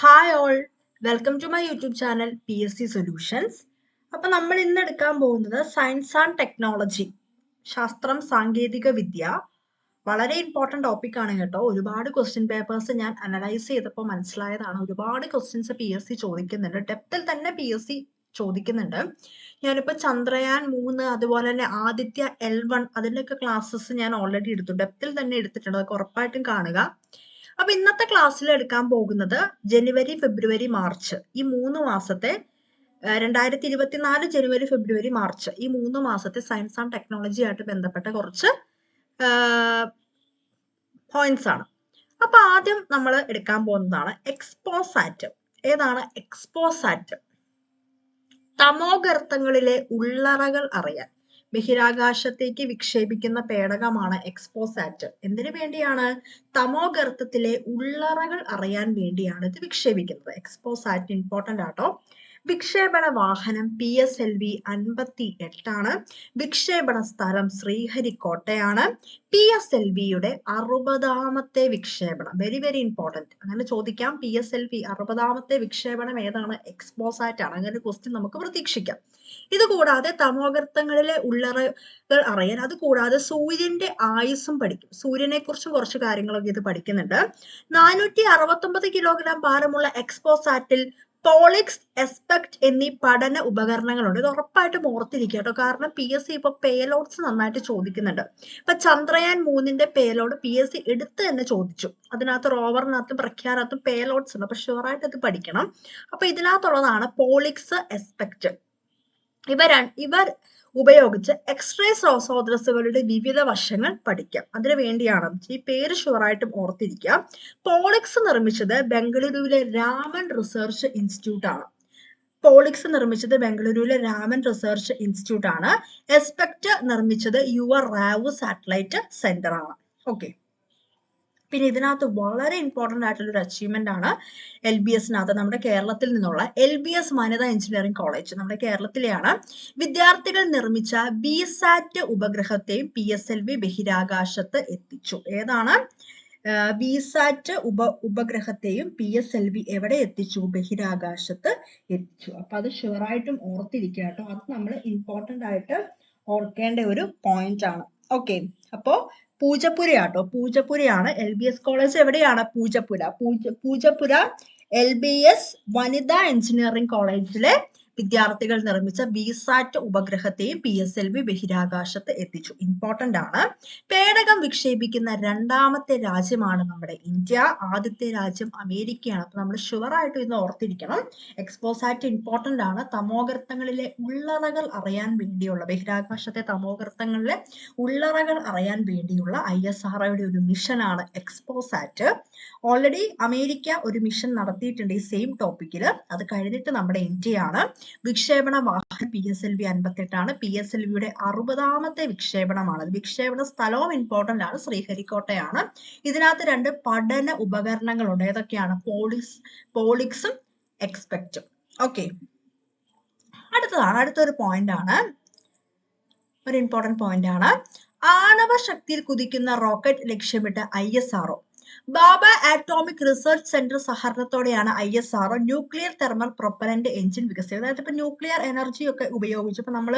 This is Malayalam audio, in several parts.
Hi all welcome to my YouTube channel P S C solutions അപ്പൊ നമ്മൾ ഇന്ന് എടുക്കാൻ പോകുന്നത് സയൻസ് ആൻഡ് ടെക്നോളജി ശാസ്ത്രം സാങ്കേതിക വിദ്യ. വളരെ ഇമ്പോർട്ടന്റ് ടോപ്പിക് ആണ് കേട്ടോ. ഒരുപാട് ക്വസ്റ്റ്യൻ പേപ്പേഴ്സ് ഞാൻ അനലൈസ് ചെയ്തപ്പോൾ മനസ്സിലായതാണ്. ഒരുപാട് ക്വസ്റ്റ്യൻസ് പി എസ് സി ചോദിക്കുന്നുണ്ട്. ഡെപ്തിൽ തന്നെ പി എസ് സി ചോദിക്കുന്നുണ്ട്. ഞാനിപ്പോ ചന്ദ്രയാൻ മൂന്ന് അതുപോലെ തന്നെ ആദിത്യ എൽ വൺ അതിന്റെയൊക്കെ ക്ലാസ്സസ് ഞാൻ ഓൾറെഡി എടുത്തു. ഡെപ്തിൽ തന്നെ എടുത്തിട്ടുണ്ട്. അതൊക്കെ ഉറപ്പായിട്ടും കാണുക. അപ്പൊ ഇന്നത്തെ ക്ലാസ്സിൽ എടുക്കാൻ പോകുന്നത് ജനുവരി ഫെബ്രുവരി മാർച്ച്. ഈ മൂന്ന് മാസത്തെ രണ്ടായിരത്തി ഇരുപത്തിനാല് ജനുവരി ഫെബ്രുവരി മാർച്ച്. ഈ മൂന്ന് മാസത്തെ സയൻസ് ആൻഡ് ടെക്നോളജി ആയിട്ട് ബന്ധപ്പെട്ട കുറച്ച് പോയിന്റ്സ് ആണ്. അപ്പൊ ആദ്യം നമ്മൾ എടുക്കാൻ പോകുന്നതാണ് എക്സ്പോസാറ്റ് ഏതാണ് എക്സ്പോസാറ്റ് തമോഗർത്തങ്ങളിലെ ഉള്ളറകൾ അറിയാൻ. ബഹിരാകാശത്തേക്ക് വിക്ഷേപിക്കുന്ന പേടകമാണ് എക്സ്പോസാറ്റ് എന്തിനു വേണ്ടിയാണ്? തമോഗർത്തത്തിലെ ഉള്ളറകൾ അറിയാൻ വേണ്ടിയാണ് ഇത് വിക്ഷേപിക്കുന്നത്. എക്സ്പോസാറ്റ് ഇമ്പോർട്ടന്റ് ആട്ടോ. വിക്ഷേപണ വാഹനം പി എസ് എൽ വി അൻപത്തി എട്ടാണ് വിക്ഷേപണ സ്ഥലം ശ്രീഹരിക്കോട്ടയാണ്. പി എസ് എൽ വിയുടെ അറുപതാമത്തെ വിക്ഷേപണം. വെരി വെരി ഇമ്പോർട്ടന്റ് അങ്ങനെ ചോദിക്കാം. പി എസ് എൽ വി അറുപതാമത്തെ വിക്ഷേപണം ഏതാണ്? എക്സ്പോസാറ്റ് ആണ്. അങ്ങനെ ക്വസ്റ്റ്യൻ നമുക്ക് പ്രതീക്ഷിക്കാം. ഇതുകൂടാതെ തമോഗർത്തങ്ങളിലെ ഉള്ളറകൾ അറിയാൻ അത് കൂടാതെ സൂര്യന്റെ ആയുസ്സും പഠിക്കും. സൂര്യനെ കുറിച്ചും കുറച്ച് കാര്യങ്ങളൊക്കെ ഇത് പഠിക്കുന്നുണ്ട്. നാനൂറ്റി അറുപത്തൊമ്പത് കിലോഗ്രാം ഭാരമുള്ള എക്സ്പോസാറ്റിൽ പോളിക്സ് എസ്പെക്ട് എന്നീ പഠന ഉപകരണങ്ങളുണ്ട്. ഇത് ഉറപ്പായിട്ടും ഓർത്തിരിക്കുക കേട്ടോ. കാരണം പി എസ് സി ഇപ്പൊ പേലോഡ്സ് നന്നായിട്ട് ചോദിക്കുന്നുണ്ട്. ഇപ്പൊ ചന്ദ്രയാൻ മൂന്നിന്റെ പേലോഡ് പി എസ് സി എടുത്ത് തന്നെ ചോദിച്ചു. അതിനകത്ത് റോവറിനകത്തും പ്രഖ്യാനകത്തും പേലോഡ്സ് ഉണ്ട്. അപ്പൊ ഷുവറായിട്ട് ഇത് പഠിക്കണം. അപ്പൊ ഇതിനകത്തുള്ളതാണ് പോളിക്സ് എസ്പെക്ട് ഇവ ഇവർ ഉപയോഗിച്ച് എക്സ്റേ സ്രോതസ്സുകളുടെ വിവിധ വശങ്ങൾ പഠിക്കാം. അതിനു വേണ്ടിയാണ് ഈ പേര് ഷുവറായിട്ടും ഓർത്തിരിക്കുക. പോളിക്സ് നിർമ്മിച്ചത് ബംഗളൂരുവിലെ രാമൻ റിസർച്ച് ഇൻസ്റ്റിറ്റ്യൂട്ട് ആണ്. പോളിക്സ് നിർമ്മിച്ചത് ബംഗളൂരുവിലെ രാമൻ റിസർച്ച് ഇൻസ്റ്റിറ്റ്യൂട്ട് ആണ്. എസ്പെക്ട് നിർമ്മിച്ചത് U R Rao satellite centre ആണ്. ഓക്കെ പിന്നെ ഇതിനകത്ത് വളരെ ഇമ്പോർട്ടന്റ് ആയിട്ടുള്ള ഒരു അച്ചീവ്മെന്റ് ആണ് എൽ ബി എസിനകത്ത് നമ്മുടെ കേരളത്തിൽ നിന്നുള്ള എൽ ബി എസ് വനിതാ എഞ്ചിനീയറിംഗ് കോളേജ് നമ്മുടെ കേരളത്തിലെയാണ്. വിദ്യാർത്ഥികൾ നിർമ്മിച്ച ബി സാറ്റ് ഉപഗ്രഹത്തെയും പി എസ് എൽ വി ബഹിരാകാശത്ത് എത്തിച്ചു. ഏതാണ്? ബി സാറ്റ് ഉപ ഉപഗ്രഹത്തെയും പി എസ് എൽ വി എവിടെ എത്തിച്ചു? ബഹിരാകാശത്ത് എത്തിച്ചു. അപ്പൊ അത് ഷുവറായിട്ടും ഓർത്തിരിക്കുക കേട്ടോ. അത് നമ്മൾ ഇമ്പോർട്ടന്റ് ആയിട്ട് ഓർക്കേണ്ട ഒരു പോയിന്റ് ആണ്. ഓക്കെ അപ്പോ പൂജപ്പുരയാട്ടോ. പൂജപ്പുരയാണ് എൽ ബി എസ് കോളേജ് എവിടെയാണ്? പൂജപ്പുര. പൂജ പൂജപ്പുര എൽ ബി എസ് വനിതാ എഞ്ചിനീയറിംഗ് കോളേജിലെ വിദ്യാർത്ഥികൾ നിർമ്മിച്ച ബിസാറ്റ് ഉപഗ്രഹത്തെയും പി എസ് എൽ വി ബഹിരാകാശത്ത് എത്തിച്ചു. ഇമ്പോർട്ടന്റ് ആണ്. പേടകം വിക്ഷേപിക്കുന്ന രണ്ടാമത്തെ രാജ്യമാണ് നമ്മുടെ ഇന്ത്യ. ആദ്യത്തെ രാജ്യം അമേരിക്കയാണ്. അപ്പൊ നമ്മൾ ഷുവറായിട്ട് ഇന്ന് ഓർത്തിരിക്കണം. എക്സ്പോസാറ്റ് ഇമ്പോർട്ടന്റ് ആണ്. തമോഗർത്തങ്ങളിലെ ഉള്ളറകൾ അറിയാൻ വേണ്ടിയുള്ള ബഹിരാകാശത്തെ തമോഗർത്തങ്ങളിലെ ഉള്ളറകൾ അറിയാൻ വേണ്ടിയുള്ള ഐ എസ് ആർഒയുടെ ഒരു മിഷനാണ് എക്സ്പോസാറ്റ് ഓൾറെഡി അമേരിക്ക ഒരു മിഷൻ നടത്തിയിട്ടുണ്ട് ഈ സെയിം ടോപ്പിക്കിൽ അത് കഴിഞ്ഞിട്ട് നമ്മുടെ ഇന്ത്യയാണ്. വിക്ഷേപണ വാഹനം പി എസ് എൽ വി അൻപത്തെട്ടാണ്. പി എസ് എൽ വിയുടെ അറുപതാമത്തെ വിക്ഷേപണമാണ് വിക്ഷേപണ സ്ഥലവും ഇമ്പോർട്ടന്റ് ആണ്. ശ്രീഹരിക്കോട്ടയാണ്. ഇതിനകത്ത് രണ്ട് പഠന ഉപകരണങ്ങളുണ്ട്. ഏതൊക്കെയാണ്? പോളിസ് പോളിക്സും എക്സ്പെക്റ്റും ഓക്കെ അടുത്തതാണ്. അടുത്തൊരു പോയിന്റ് ആണ്. ഒരു ഇമ്പോർട്ടന്റ് പോയിന്റ് ആണ്. ആണവ ശക്തിയിൽ കുതിക്കുന്ന റോക്കറ്റ് ലക്ഷ്യമിട്ട് I S R O Bhabha atomic research centre സഹകരണത്തോടെയാണ് I S R nuclear thermal propellant engine വികസിപ്പിച്ചത് അതായത് ഇപ്പൊ ന്യൂക്ലിയർ എനർജി ഒക്കെ ഉപയോഗിച്ച് ഇപ്പൊ നമ്മൾ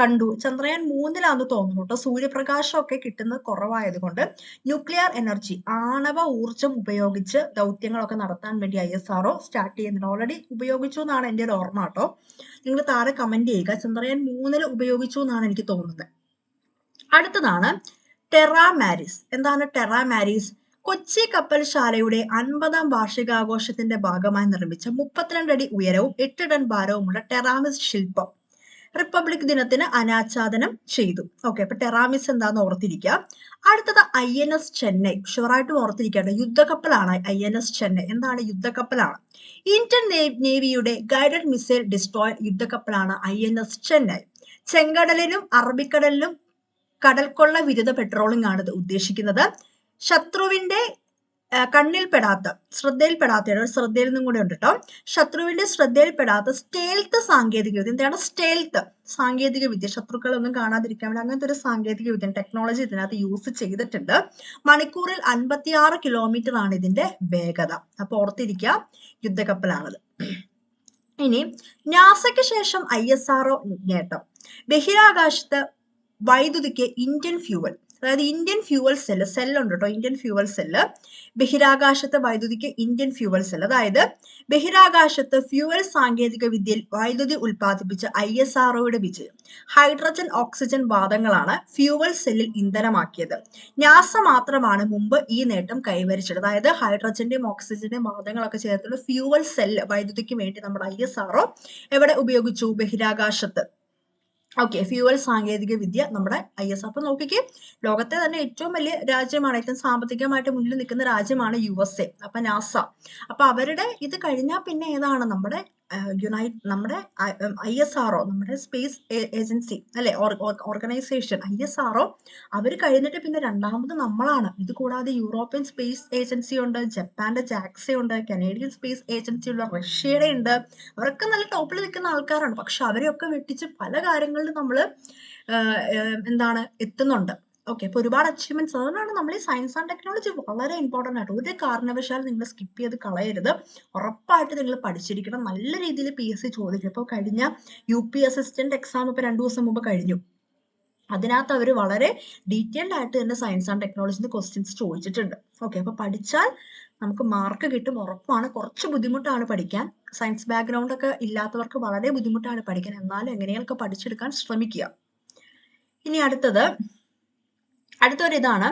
കണ്ടു. ചന്ദ്രയാൻ മൂന്നിലാന്ന് തോന്നുന്നു കേട്ടോ. സൂര്യപ്രകാശം ഒക്കെ കിട്ടുന്നത് കുറവായതുകൊണ്ട് ന്യൂക്ലിയർ എനർജി ആണവ ഊർജം ഉപയോഗിച്ച് ദൗത്യങ്ങളൊക്കെ നടത്താൻ വേണ്ടി ഐ എസ് ആർ സ്റ്റാർട്ട് ചെയ്യുന്നുണ്ട്. ഓൾറെഡി ഉപയോഗിച്ചു എന്നാണ് എന്റെ ഒരു ഓർമ്മ കേട്ടോ. നിങ്ങൾ താഴെ കമന്റ് ചെയ്യുക. ചന്ദ്രയാൻ മൂന്നിൽ ഉപയോഗിച്ചു എന്നാണ് എനിക്ക് തോന്നുന്നത്. അടുത്തതാണ് ടെറാ മാരിസ് എന്താണ് ടെറാ മാരിസ് കൊച്ചി കപ്പൽശാലയുടെ അൻപതാം വാർഷികാഘോഷത്തിന്റെ ഭാഗമായി നിർമ്മിച്ച മുപ്പത്തിരണ്ട് അടി ഉയരവും എട്ട് ടൺ ഭാരവുമുള്ള ടെറാമിസ് ശില്പം റിപ്പബ്ലിക് ദിനത്തിന് അനാച്ഛാദനം ചെയ്തു. ഓക്കെ അപ്പൊ ടെറാമിസ് എന്താന്ന് ഓർത്തിരിക്കുക. അടുത്തത് ഐ എൻ എസ് ചെന്നൈ. ഷുവറായിട്ടും ഓർത്തിരിക്കേണ്ട യുദ്ധക്കപ്പലാണ് ഐ എൻ എസ് ചെന്നൈ. എന്താണ് യുദ്ധക്കപ്പലാണ്? ഇന്ത്യൻ നേവിയുടെ ഗൈഡഡ് മിസൈൽ ഡിസ്ട്രോയർ യുദ്ധക്കപ്പലാണ് ഐ എൻ എസ് ചെന്നൈ. ചെങ്കടലിലും അറബിക്കടലിലും കടൽക്കൊള്ള വിരുദ്ധ പെട്രോളിംഗ് ആണ് ഇത് ഉദ്ദേശിക്കുന്നത്. ശത്രുവിന്റെ കണ്ണിൽപ്പെടാത്ത ശ്രദ്ധയിൽപ്പെടാത്ത ഒരു ശ്രദ്ധയിൽ നിന്നും കൂടെ ഉണ്ട് കേട്ടോ ശത്രുവിന്റെ ശ്രദ്ധയിൽപ്പെടാത്ത സ്റ്റേൽത്ത് സാങ്കേതിക വിദ്യ എന്താണ് സ്റ്റേൽത്ത് സാങ്കേതിക വിദ്യ ശത്രുക്കളൊന്നും കാണാതിരിക്കാൻ വേണ്ടി അങ്ങനത്തെ ഒരു സാങ്കേതിക വിദ്യ ടെക്നോളജി ഇതിനകത്ത് യൂസ് ചെയ്തിട്ടുണ്ട്. മണിക്കൂറിൽ അൻപത്തിയാറ് കിലോമീറ്റർ ആണ് ഇതിന്റെ വേഗത. അപ്പൊ ഓർത്തിരിക്കുക യുദ്ധക്കപ്പലാണത്. ഇനി നാസയ്ക്ക് ശേഷം ഐ എസ് ആർഒ നേട്ടം. ബഹിരാകാശത്ത് വൈദ്യുതിക്ക് ഇന്ത്യൻ ഫ്യൂവൽ. അതായത് ഇന്ത്യൻ ഫ്യൂവൽ സെല്ല് സെല്ലുണ്ട് കേട്ടോ ഇന്ത്യൻ ഫ്യൂവൽ സെല്ല് ബഹിരാകാശത്ത് വൈദ്യുതിക്ക് ഇന്ത്യൻ ഫ്യൂവൽ സെൽ അതായത് ബഹിരാകാശത്ത് ഫ്യൂവൽ സാങ്കേതിക വിദ്യയിൽ വൈദ്യുതി ഉൽപ്പാദിപ്പിച്ച ഐ എസ് ആർഒയുടെ വിജയം. ഹൈഡ്രജൻ ഓക്സിജൻ വാദങ്ങളാണ് ഫ്യൂവൽ സെല്ലിൽ ഇന്ധനമാക്കിയത്. നാസ മാത്രമാണ് മുമ്പ് ഈ നേട്ടം കൈവരിച്ചത്. അതായത് ഹൈഡ്രജന്റെയും ഓക്സിജന്റെയും വാദങ്ങളൊക്കെ ചേർത്തുള്ള ഫ്യൂവൽ സെല്ല് വൈദ്യുതിക്ക് വേണ്ടി നമ്മുടെ ഐ എസ് ആർഒ എവിടെ ഉപയോഗിച്ചു? ബഹിരാകാശത്ത്. ഓക്കെ ഫ്യൂവൽ സാങ്കേതിക വിദ്യ നമ്മുടെ ഐ എസ് അപ്പൊ നോക്കിക്കേ. ലോകത്തെ തന്നെ ഏറ്റവും വലിയ രാജ്യമാണ് ഏറ്റവും സാമ്പത്തികമായിട്ട് മുന്നിൽ നിൽക്കുന്ന രാജ്യമാണ് യു എസ് എ അപ്പൊ നാസ. അപ്പൊ അവരുടെ ഇത് കഴിഞ്ഞാൽ പിന്നെ ഏതാണ്? നമ്മുടെ യുണൈറ്റ് നമ്മുടെ ഐ എസ് ആർ നമ്മുടെ സ്പേസ് ഏജൻസി അല്ലെ? ഓർഗനൈസേഷൻ ഐ എസ് ആർ അവർ കഴിഞ്ഞിട്ട് പിന്നെ രണ്ടാമത് നമ്മളാണ്. ഇത് കൂടാതെ യൂറോപ്യൻ സ്പേസ് ഏജൻസി ഉണ്ട് ജപ്പാന്റെ ജാക്സ ഉണ്ട് കനേഡിയൻ സ്പേസ് ഏജൻസി ഉണ്ട് റഷ്യയുടെ ഉണ്ട്. അവരൊക്കെ നല്ല ടോപ്പിൽ നിൽക്കുന്ന ആൾക്കാരാണ്. പക്ഷെ അവരെയൊക്കെ വെട്ടിച്ച് പല കാര്യങ്ങളിലും നമ്മൾ എന്താണ് എത്തുന്നുണ്ട്. ഓക്കെ അപ്പൊ ഒരുപാട് അച്ചീവ്മെന്റ്സ് അതുകൊണ്ടാണ് നമ്മൾ ഈ സയൻസ് ആൻഡ് ടെക്നോളജി വളരെ ഇമ്പോർട്ടന്റ് ആയിട്ട് ഒരു കാരണവശാലും നിങ്ങൾ സ്കിപ്പ് ചെയ്ത് കളയരുത്. ഉറപ്പായിട്ട് നിങ്ങൾ പഠിച്ചിരിക്കണം. നല്ല രീതിയിൽ പി എസ് സി ചോദിക്കും ഇപ്പോൾ കഴിഞ്ഞ യു പി അസിസ്റ്റന്റ് എക്സാം ഇപ്പൊ രണ്ടു ദിവസം മുമ്പ് കഴിഞ്ഞു. അതിനകത്ത് അവർ വളരെ ഡീറ്റെയിൽഡ് ആയിട്ട് തന്നെ സയൻസ് ആൻഡ് ടെക്നോളജിന്റെ ക്വസ്റ്റ്യൻസ് ചോദിച്ചിട്ടുണ്ട്. ഓക്കെ അപ്പൊ പഠിച്ചാൽ നമുക്ക് മാർക്ക് കിട്ടും. ഉറപ്പാണ്. കുറച്ച് ബുദ്ധിമുട്ടാണ് പഠിക്കാൻ. സയൻസ് ബാക്ക്ഗ്രൗണ്ട് ഒക്കെ ഇല്ലാത്തവർക്ക് വളരെ ബുദ്ധിമുട്ടാണ് പഠിക്കാൻ. എന്നാലും എങ്ങനെയൊക്കെ പഠിച്ചെടുക്കാൻ ശ്രമിക്കുക. ഇനി അടുത്തത് അടുത്തൊരു ഇതാണ്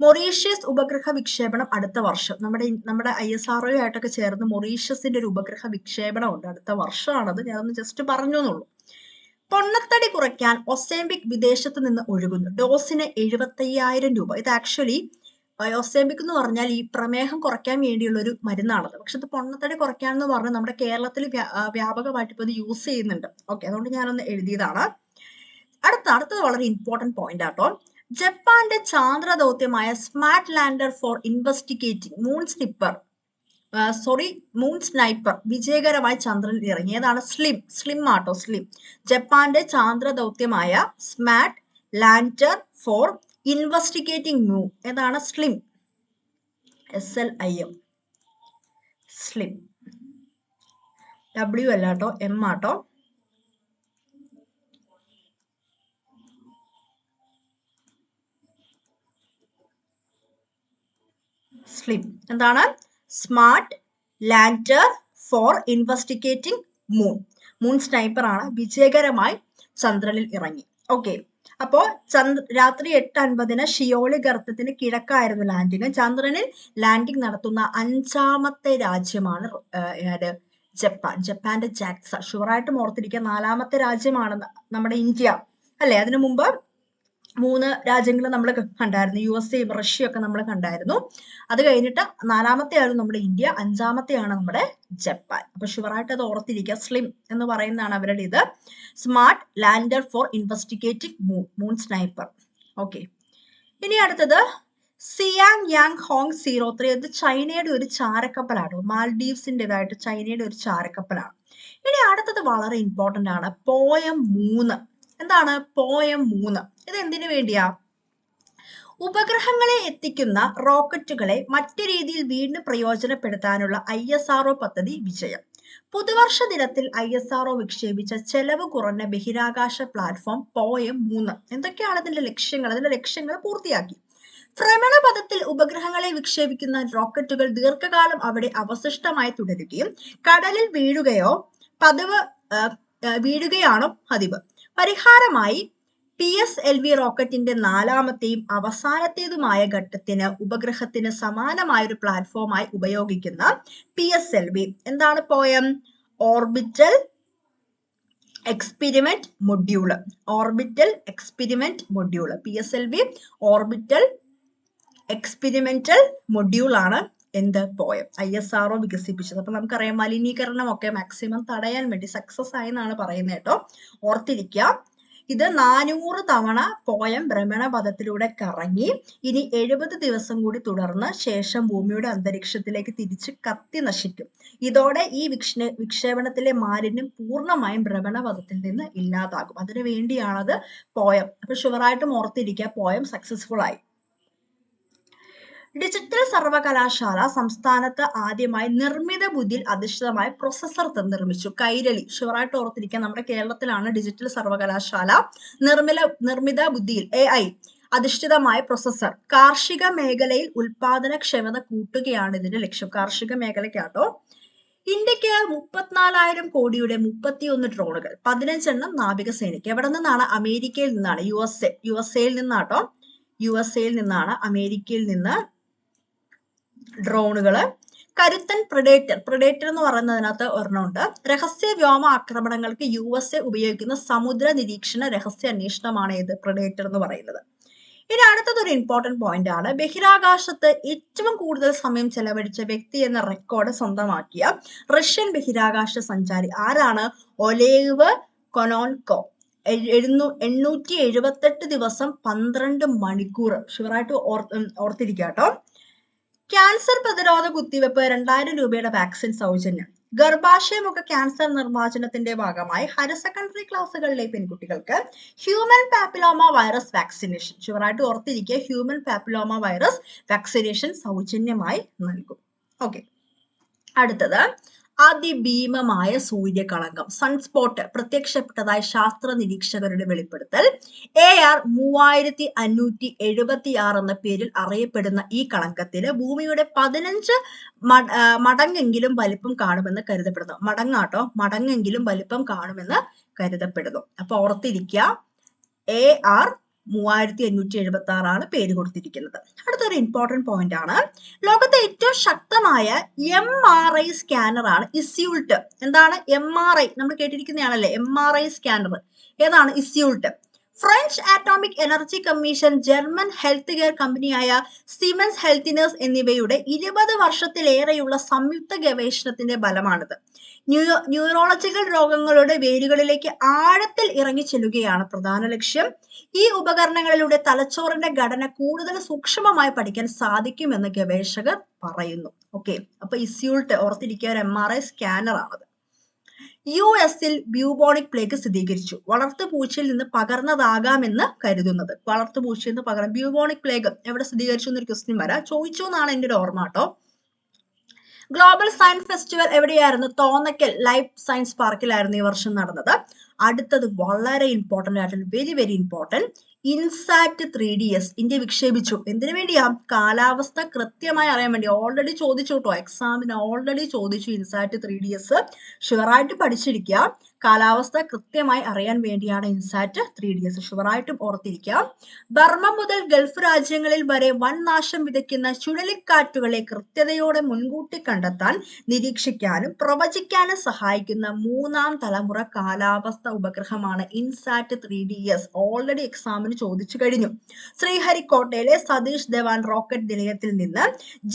മൊറീഷ്യസ് ഉപഗ്രഹ വിക്ഷേപണം അടുത്ത വർഷം. നമ്മുടെ നമ്മുടെ ഐ എസ് ആർ ആയിട്ടൊക്കെ ചേർന്ന് മൊറീഷ്യസിന്റെ ഒരു ഉപഗ്രഹ വിക്ഷേപണം ഉണ്ട് അടുത്ത വർഷമാണത്. ഞാനൊന്ന് ജസ്റ്റ് പറഞ്ഞു എന്നുള്ളൂ പൊണ്ണത്തടി കുറയ്ക്കാൻ ഒസേംബിക് വിദേശത്ത് നിന്ന് ഒഴുകുന്നു. ഡോസിന് എഴുപത്തയ്യായിരം രൂപ. ഇത് ആക്ച്വലി ഒസേംബിക് എന്ന് പറഞ്ഞാൽ ഈ പ്രമേഹം കുറയ്ക്കാൻ വേണ്ടിയുള്ള ഒരു മരുന്നാണത്. പക്ഷെ ഇത് പൊണ്ണത്തടി കുറയ്ക്കാൻ എന്ന് പറഞ്ഞാൽ നമ്മുടെ കേരളത്തിൽ വ്യാപകമായിട്ട് ഇപ്പോൾ ഇത് യൂസ് ചെയ്യുന്നുണ്ട്. ഓക്കെ അതുകൊണ്ട് ഞാനൊന്ന് എഴുതിയതാണ്. അടുത്ത അടുത്തത് വളരെ ഇമ്പോർട്ടന്റ് പോയിന്റ് ആട്ടോ. ജപ്പാന്റെ ചാന്ദ്ര ദൗത്യമായ smart lander for investigating moon sniper sorry moon sniper വിജയകരമായി ചന്ദ്രനിൽ ഇറങ്ങി. ഏതാണ്? സ്ലിം സ്ലിം ആട്ടോ സ്ലിം ജപ്പാന്റെ ചാന്ദ്ര ദൗത്യമായ smart lander for investigating moon ഏതാണ് SLIM S L I M SLIM W അല്ലാട്ടോ M ആട്ടോ. സ്ലിം എന്താണ്? Smart lander for investigating moon moon sniper ആണ്. വിജയകരമായി ചന്ദ്രനിൽ ഇറങ്ങി. ഓക്കെ അപ്പോ ചന്ദ്ര രാത്രി എട്ട് അൻപതിന് ഷിയോളി ഗർത്തത്തിന് കിഴക്കായിരുന്നു ലാൻഡിങ് ചന്ദ്രനിൽ ലാൻഡിങ് നടത്തുന്ന അഞ്ചാമത്തെ രാജ്യമാണ് ജപ്പാൻ. ജപ്പാന്റെ ജാക്സ. ഷുവറായിട്ടും ഓർത്തിരിക്കുക നാലാമത്തെ രാജ്യമാണ് നമ്മുടെ ഇന്ത്യ. അല്ലെ? അതിനു മുമ്പ് മൂന്ന് രാജ്യങ്ങൾ നമ്മൾ കണ്ടായിരുന്നു. യു എസ് എയും റഷ്യയൊക്കെ നമ്മൾ കണ്ടായിരുന്നു. അത് കഴിഞ്ഞിട്ട് നാലാമത്തെ ആയിരുന്നു നമ്മുടെ ഇന്ത്യ അഞ്ചാമത്തെയാണ് നമ്മുടെ ജപ്പാൻ. അപ്പൊ ഷുവറായിട്ട് അത് ഓർത്തിരിക്കുക. സ്ലിം എന്ന് പറയുന്നതാണ് അവരുടെ ഇത്. Smart lander for investigating moon moon sniper okay ഇനി അടുത്തത് Xiang Yang Hong zero three അത് ചൈനയുടെ ഒരു ചാരക്കപ്പലാണ്. മാൽഡീവ്സിന്റെതായിട്ട് ചൈനയുടെ ഒരു ചാരക്കപ്പലാണ്. ഇനി അടുത്തത് വളരെ ഇമ്പോർട്ടന്റ് ആണ്. പോയം മൂന്ന്. എന്താണ്? പോയം മൂന്ന്. ഇത് എന്തിനു വേണ്ടിയാ? ഉപഗ്രഹങ്ങളെ എത്തിക്കുന്ന റോക്കറ്റുകളെ മറ്റു രീതിയിൽ വീണ്ടും പ്രയോജനപ്പെടുത്താനുള്ള ഐ എസ് ആർ പദ്ധതി വിജയം. പുതുവർഷ ദിനത്തിൽ ഐ എസ് ആർ വിക്ഷേപിച്ച ചെലവ് കുറഞ്ഞ ബഹിരാകാശ പ്ലാറ്റ്ഫോം പോയം മൂന്ന്. എന്തൊക്കെയാണ് അതിന്റെ ലക്ഷ്യങ്ങൾ? അതിന്റെ ലക്ഷ്യങ്ങൾ പൂർത്തിയാക്കി. ഭ്രമണപഥത്തിൽ ഉപഗ്രഹങ്ങളെ വിക്ഷേപിക്കുന്ന റോക്കറ്റുകൾ ദീർഘകാലം അവിടെ അവശിഷ്ടമായി തുടരുകയും കടലിൽ വീഴുകയോ പതിവ് വീഴുകയാണോ പതിവ്? പരിഹാരമായി പി എസ് എൽ വി റോക്കറ്റിന്റെ നാലാമത്തെയും അവസാനത്തേതുമായ ഘട്ടത്തിന് ഉപഗ്രഹത്തിന് സമാനമായ ഒരു പ്ലാറ്റ്ഫോമായി ഉപയോഗിക്കുന്ന പി എസ് എൽ വി എന്താണ് POEM orbital experiment module orbital experiment module P S L V orbital experimental module ആണ് എന്ത് പോയം ഐ എസ് ആർ വികസിപ്പിച്ചത്. അപ്പൊ നമുക്കറിയാം മലിനീകരണം ഒക്കെ മാക്സിമം തടയാൻ വേണ്ടി സക്സസ് ആയെന്നാണ് പറയുന്നത് കേട്ടോ. ഓർത്തിരിക്കുക. ഇത് നാനൂറ് തവണ പോയം ഭ്രമണപഥത്തിലൂടെ കറങ്ങി ഇനി എഴുപത് ദിവസം കൂടി തുടർന്ന് ശേഷം ഭൂമിയുടെ അന്തരീക്ഷത്തിലേക്ക് തിരിച്ച് കത്തി നശിക്കും. ഇതോടെ ഈ വിക്ഷേ വിക്ഷേപണത്തിലെ മാലിന്യം പൂർണമായും ഭ്രമണപഥത്തിൽ നിന്ന് ഇല്ലാതാകും. അതിനു വേണ്ടിയാണത് പോയം. അപ്പൊ ഷുവറായിട്ടും ഓർത്തിരിക്കുക പോയം സക്സസ്ഫുൾ ആയി. ഡിജിറ്റൽ സർവകലാശാല സംസ്ഥാനത്ത് ആദ്യമായി നിർമ്മിത ബുദ്ധിയിൽ അധിഷ്ഠിതമായ പ്രൊസസർ നിർമ്മിച്ചു. കൈരളി ഷുവറായിട്ട് ഓർത്തിരിക്കുക നമ്മുടെ കേരളത്തിലാണ് ഡിജിറ്റൽ സർവകലാശാല നിർമ്മില നിർമ്മിത ബുദ്ധിയിൽ എ ഐ അധിഷ്ഠിതമായ പ്രൊസസർ കാർഷിക മേഖലയിൽ ഉൽപാദനക്ഷമത കൂട്ടുകയാണ് ഇതിന്റെ ലക്ഷ്യം. കാർഷിക മേഖലയ്ക്കാട്ടോ. ഇന്ത്യയ്ക്ക് മുപ്പത്തിനാലായിരം കോടിയുടെ മുപ്പത്തിയൊന്ന് ഡ്രോണുകൾ പതിനഞ്ചെണ്ണം നാവികസേനയ്ക്ക് എവിടെ നിന്നാണ്? അമേരിക്കയിൽ നിന്നാണ്. U S A U S എയിൽ നിന്നാട്ടോ. യു എസ് എയിൽ നിന്നാണ് അമേരിക്കയിൽ നിന്ന് ഡ്രോണുകൾ. കരുത്തൻ പ്രഡേറ്റർ പ്രഡേറ്റർ എന്ന് പറയുന്നതിനകത്ത് ഒരെണ്ണമുണ്ട്. രഹസ്യ വ്യോമ ആക്രമണങ്ങൾക്ക് യു എസ് എ ഉപയോഗിക്കുന്ന സമുദ്ര നിരീക്ഷണ രഹസ്യ അന്വേഷണമാണ് ഏത് പ്രഡേറ്റർ എന്ന് പറയുന്നത്. ഇനി അടുത്തത് ഒരു ഇമ്പോർട്ടന്റ് പോയിന്റ് ആണ്. ബഹിരാകാശത്ത് ഏറ്റവും കൂടുതൽ സമയം ചെലവഴിച്ച വ്യക്തി എന്ന റെക്കോർഡ് സ്വന്തമാക്കിയ റഷ്യൻ ബഹിരാകാശ സഞ്ചാരി ആരാണ്? ഒലേവ് കൊനോൻകോ എഴുന്നൂ എണ്ണൂറ്റി എഴുപത്തെട്ട് ദിവസം പന്ത്രണ്ട് മണിക്കൂർ. ഷുവറായിട്ട് ഓർ ഓർത്തിരിക്കുക കേട്ടോ ക്യാൻസർ പ്രതിരോധ കുത്തിവെപ്പ് രണ്ടായിരം രൂപയുടെ വാക്സിൻ സൗജന്യം. ഗർഭാശയമുഖ ക്യാൻസർ നിർമ്മാർജനത്തിന്റെ ഭാഗമായി ഹയർ സെക്കൻഡറി ക്ലാസ്സുകളിലെ പെൺകുട്ടികൾക്ക് ഹ്യൂമൻ പാപ്പിലോമ വൈറസ് വാക്സിനേഷൻ ഷുവറായിട്ട് ഓർത്തിരിക്കുക ഹ്യൂമൻ പാപ്പിലോമ വൈറസ് വാക്സിനേഷൻ സൗജന്യമായി നൽകും. ഓക്കെ അടുത്തത് അതിഭീമമായ സൂര്യകളങ്കം സൺസ്പോട്ട് പ്രത്യക്ഷപ്പെട്ടതായി ശാസ്ത്ര നിരീക്ഷകരുടെ വെളിപ്പെടുത്തൽ. എ ആർ മൂവായിരത്തി അഞ്ഞൂറ്റി എഴുപത്തി ആറ് എന്ന പേരിൽ അറിയപ്പെടുന്ന ഈ കളങ്കത്തിന് ഭൂമിയുടെ പതിനഞ്ച് മടങ്ങെങ്കിലും വലിപ്പം കാണുമെന്ന് കരുതപ്പെടുന്നു. മടങ്ങാട്ടോ മടങ്ങെങ്കിലും വലിപ്പം കാണുമെന്ന് കരുതപ്പെടുന്നു. അപ്പൊ ഓർത്തിരിക്കുക എ ആർ മൂവായിരത്തി അഞ്ഞൂറ്റി എഴുപത്തി ആറാണ് പേര് കൊടുത്തിരിക്കുന്നത്. അടുത്തൊരു ഇമ്പോർട്ടന്റ് പോയിന്റ് ആണ്. ലോകത്തെ ഏറ്റവും ശക്തമായ എം ആർ ഐ സ്കാനർ ആണ് ഇസ്യൂൾട്ട്. എന്താണ്? എം ആർ ഐ നമ്മൾ കേട്ടിരിക്കുന്നതാണല്ലേ? എം ആർ ഐ സ്കാനർ ഏതാണ്? Iseult. French atomic energy commission German health care കമ്പനിയായ സിമൻസ് ഹെൽത്തിനേഴ്സ് എന്നിവയുടെ ഇരുപത് വർഷത്തിലേറെയുള്ള സംയുക്ത ഗവേഷണത്തിന്റെ ഫലമാണിത്. ന്യൂയോ ന്യൂറോളജിക്കൽ രോഗങ്ങളുടെ വേരുകളിലേക്ക് ആഴത്തിൽ ഇറങ്ങി ചെല്ലുകയാണ് പ്രധാന ലക്ഷ്യം. ഈ ഉപകരണങ്ങളിലൂടെ തലച്ചോറിന്റെ ഘടന കൂടുതൽ സൂക്ഷ്മമായി പഠിക്കാൻ സാധിക്കുമെന്ന് ഗവേഷകർ പറയുന്നു. ഓക്കെ അപ്പൊ ഇസ്യൂൾട്ട് ഓർത്തിരിക്കുക ഒരു എം ആർ ഐ സ്കാനർ ആണത്. യു എസിൽ ബ്യൂബോണിക് പ്ലേഗ് സ്ഥിരീകരിച്ചു. വളർത്തു പൂച്ചയിൽ നിന്ന് പകർന്നതാകാമെന്ന് കരുതുന്നത്. വളർത്തു പൂച്ചയിൽ നിന്ന് പകർന്ന ബ്യൂബോണിക് പ്ലേഗ് എവിടെ സ്ഥിരീകരിച്ചു എന്നൊരു ക്വസ്റ്റ്യൻ വരാം. ചോദിച്ചു എന്നാണ് എന്റെ ഒരു ഓർമ്മ കേട്ടോ. ഗ്ലോബൽ സയൻസ് ഫെസ്റ്റിവൽ എവിടെയായിരുന്നു? തോന്നക്കൽ ലൈഫ് സയൻസ് പാർക്കിലായിരുന്നു ഈ വർഷം നടന്നത്. അടുത്തത് വളരെ ഇമ്പോർട്ടന്റ് ആയിട്ടുള്ള very very important INSAT three D S India വിക്ഷേപിച്ചു. എന്തിനു വേണ്ടിയാ? കാലാവസ്ഥ കൃത്യമായി അറിയാൻ വേണ്ടി. ഓൾറെഡി ചോദിച്ചു കേട്ടോ. എക്സാമിന് ഓൾറെഡി ചോദിച്ചു ഇൻസാറ്റ് ത്രീ ഡി എസ് ഷുവറായിട്ട് പഠിച്ചിരിക്കുക കാലാവസ്ഥ കൃത്യമായി അറിയാൻ വേണ്ടിയാണ് ഇൻസാറ്റ് ത്രീ ഡി എസ് ഷുവറായിട്ടും ഓർത്തിരിക്കാം ബർമ്മ മുതൽ ഗൾഫ് രാജ്യങ്ങളിൽ വരെ വൻ നാശം വിതയ്ക്കുന്ന ചുഴലിക്കാറ്റുകളെ കൃത്യതയോടെ മുൻകൂട്ടി കണ്ടെത്താൻ നിരീക്ഷിക്കാനും പ്രവചിക്കാനും സഹായിക്കുന്ന മൂന്നാം തലമുറ കാലാവസ്ഥ ഉപഗ്രഹമാണ് INSAT three D S already എക്സാമിന് ചോദിച്ചു കഴിഞ്ഞു. ശ്രീഹരിക്കോട്ടയിലെ സതീഷ് ധവാൻ റോക്കറ്റ് നിലയത്തിൽ നിന്ന്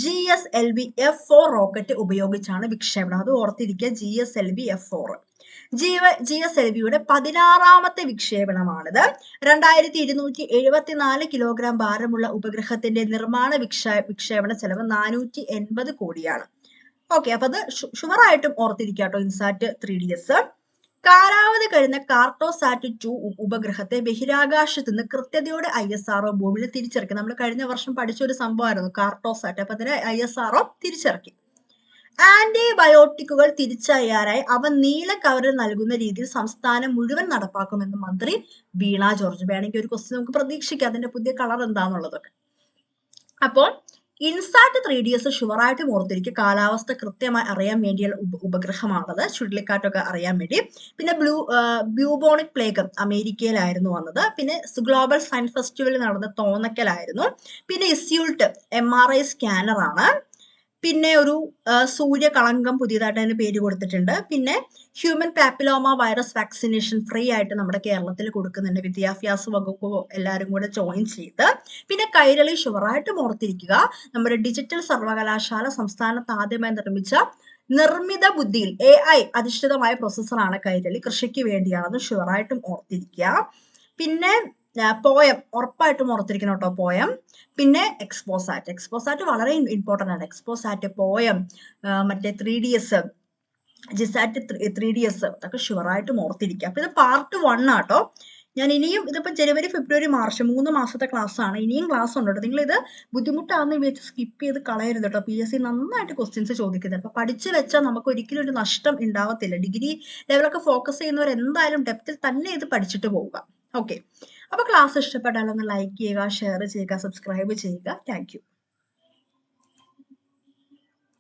G S L V F four rocket ഉപയോഗിച്ചാണ് വിക്ഷേപണം. അത് ഓർത്തിരിക്കുക G S L V F four ജീവ ജി എസ് എൽ വിയുടെ പതിനാറാമത്തെ വിക്ഷേപണമാണിത്. രണ്ടായിരത്തി ഇരുന്നൂറ്റി എഴുപത്തിനാല് കിലോഗ്രാം ഭാരമുള്ള ഉപഗ്രഹത്തിന്റെ നിർമ്മാണ വിക്ഷേ വിക്ഷേപണ ചെലവ് നാനൂറ്റി എൺപത് കോടിയാണ്. ഓക്കെ അപ്പൊ അത് ഷുവറായിട്ടും ഓർത്തിരിക്കാട്ടോ ഇൻസാറ്റ് ത്രീ ഡി എസ് കാലാവധി കഴിഞ്ഞ കാർട്ടോസാറ്റ് ടു ഉപഗ്രഹത്തെ ബഹിരാകാശത്ത് നിന്ന് കൃത്യതയോടെ ഐ എസ് ആർഒ ഭൂമിയിൽ തിരിച്ചിറക്കി. നമ്മൾ കഴിഞ്ഞ വർഷം പഠിച്ച ഒരു സംഭവമായിരുന്നു കാർട്ടോസാറ്റ്. അപ്പൊ അതിനെ ഐ എസ് ആർഒ തിരിച്ചിറക്കി. ആന്റിബയോട്ടിക്കുകൾ തിരിച്ചറിയാനായി അവ നീല കവറിൽ നൽകുന്ന രീതിയിൽ സംസ്ഥാനം മുഴുവൻ നടപ്പാക്കുമെന്ന് മന്ത്രി വീണ ജോർജ്. വേണമെങ്കിൽ ഒരു ക്വസ്റ്റ്യൻ നമുക്ക് പ്രതീക്ഷിക്കാം. അതിന്റെ പുതിയ കളർ എന്താന്നുള്ളതൊക്കെ. അപ്പോൾ ഇൻസാറ്റ് ത്രീ ഡി എസ് ഷുവറായിട്ടും ഓർത്തിരിക്കും കാലാവസ്ഥ കൃത്യമായി അറിയാൻ വേണ്ടിയുള്ള ഉപ ഉപഗ്രഹമാണത്. ചുഴലിക്കാറ്റൊക്കെ അറിയാൻ വേണ്ടി. പിന്നെ ബ്ലൂ ബ്യൂബോണിക് പ്ലേഗ് അമേരിക്കയിലായിരുന്നു വന്നത്. പിന്നെ ഗ്ലോബൽ സയൻസ് ഫെസ്റ്റിവലിൽ നടന്ന തോന്നക്കലായിരുന്നു. പിന്നെ Iseult M R I scanner ആണ്. പിന്നെ ഒരു സൂര്യകളങ്കം പുതിയതായിട്ട് അതിന് പേര് കൊടുത്തിട്ടുണ്ട്. പിന്നെ human papilloma virus vaccination free ആയിട്ട് നമ്മുടെ കേരളത്തിൽ കൊടുക്കുന്നുണ്ട്. വിദ്യാഭ്യാസ വകുപ്പ് എല്ലാവരും കൂടെ ജോയിൻ ചെയ്ത്. പിന്നെ കൈരളി ഷുവറായിട്ടും ഓർത്തിരിക്കുക നമ്മുടെ ഡിജിറ്റൽ സർവകലാശാല സംസ്ഥാനത്ത് ആദ്യമായി നിർമ്മിച്ച നിർമ്മിത ബുദ്ധിയിൽ എ ഐ അധിഷ്ഠിതമായ പ്രൊസസ്സറാണ് കൈരളി. കൃഷിക്ക് വേണ്ടിയാണെന്ന് ഷുവറായിട്ടും ഓർത്തിരിക്കുക. പിന്നെ പോയം ഉറപ്പായിട്ടും ഓർത്തിരിക്കണം കേട്ടോ പോയം. പിന്നെ എക്സ്പോസാറ്റ് എക്സ്പോസാറ്റ് വളരെ ഇമ്പോർട്ടന്റ് ആണ്. എക്സ്പോസാറ്റ് പോയം മറ്റേ three D S GSAT three D S അതൊക്കെ ഷുവറായിട്ടും ഓർത്തിരിക്കുക. അപ്പൊ ഇത് പാർട്ട് വൺ ആട്ടോ ഞാൻ ഇനിയും ഇതിപ്പോൾ ജനുവരി ഫെബ്രുവരി മാർച്ച് മൂന്ന് മാസത്തെ ക്ലാസ് ആണ്. ഇനിയും ക്ലാസ് ഉണ്ട് കേട്ടോ. നിങ്ങൾ ഇത് ബുദ്ധിമുട്ടാണെന്ന് വിചാരിച്ച് സ്കിപ്പ് ചെയ്ത് കളയരുത് കേട്ടോ. പി എസ് സി നന്നായിട്ട് ക്വസ്റ്റ്യൻസ് ചോദിക്കുന്നത് അപ്പോൾ പഠിച്ചു വെച്ചാൽ നമുക്ക് ഒരിക്കലും ഒരു നഷ്ടം ഉണ്ടാവത്തില്ല. ഡിഗ്രി ലെവലൊക്കെ ഫോക്കസ് ചെയ്യുന്നവർ എന്തായാലും ഡെപ്തിൽ തന്നെ ഇത് പഠിച്ചിട്ട് പോവുക. ഓക്കെ അപ്പൊ ക്ലാസ് ഇഷ്ടപ്പെട്ടാലൊന്ന് ലൈക്ക് ചെയ്യുക ഷെയർ ചെയ്യുക സബ്സ്ക്രൈബ് ചെയ്യുക. താങ്ക്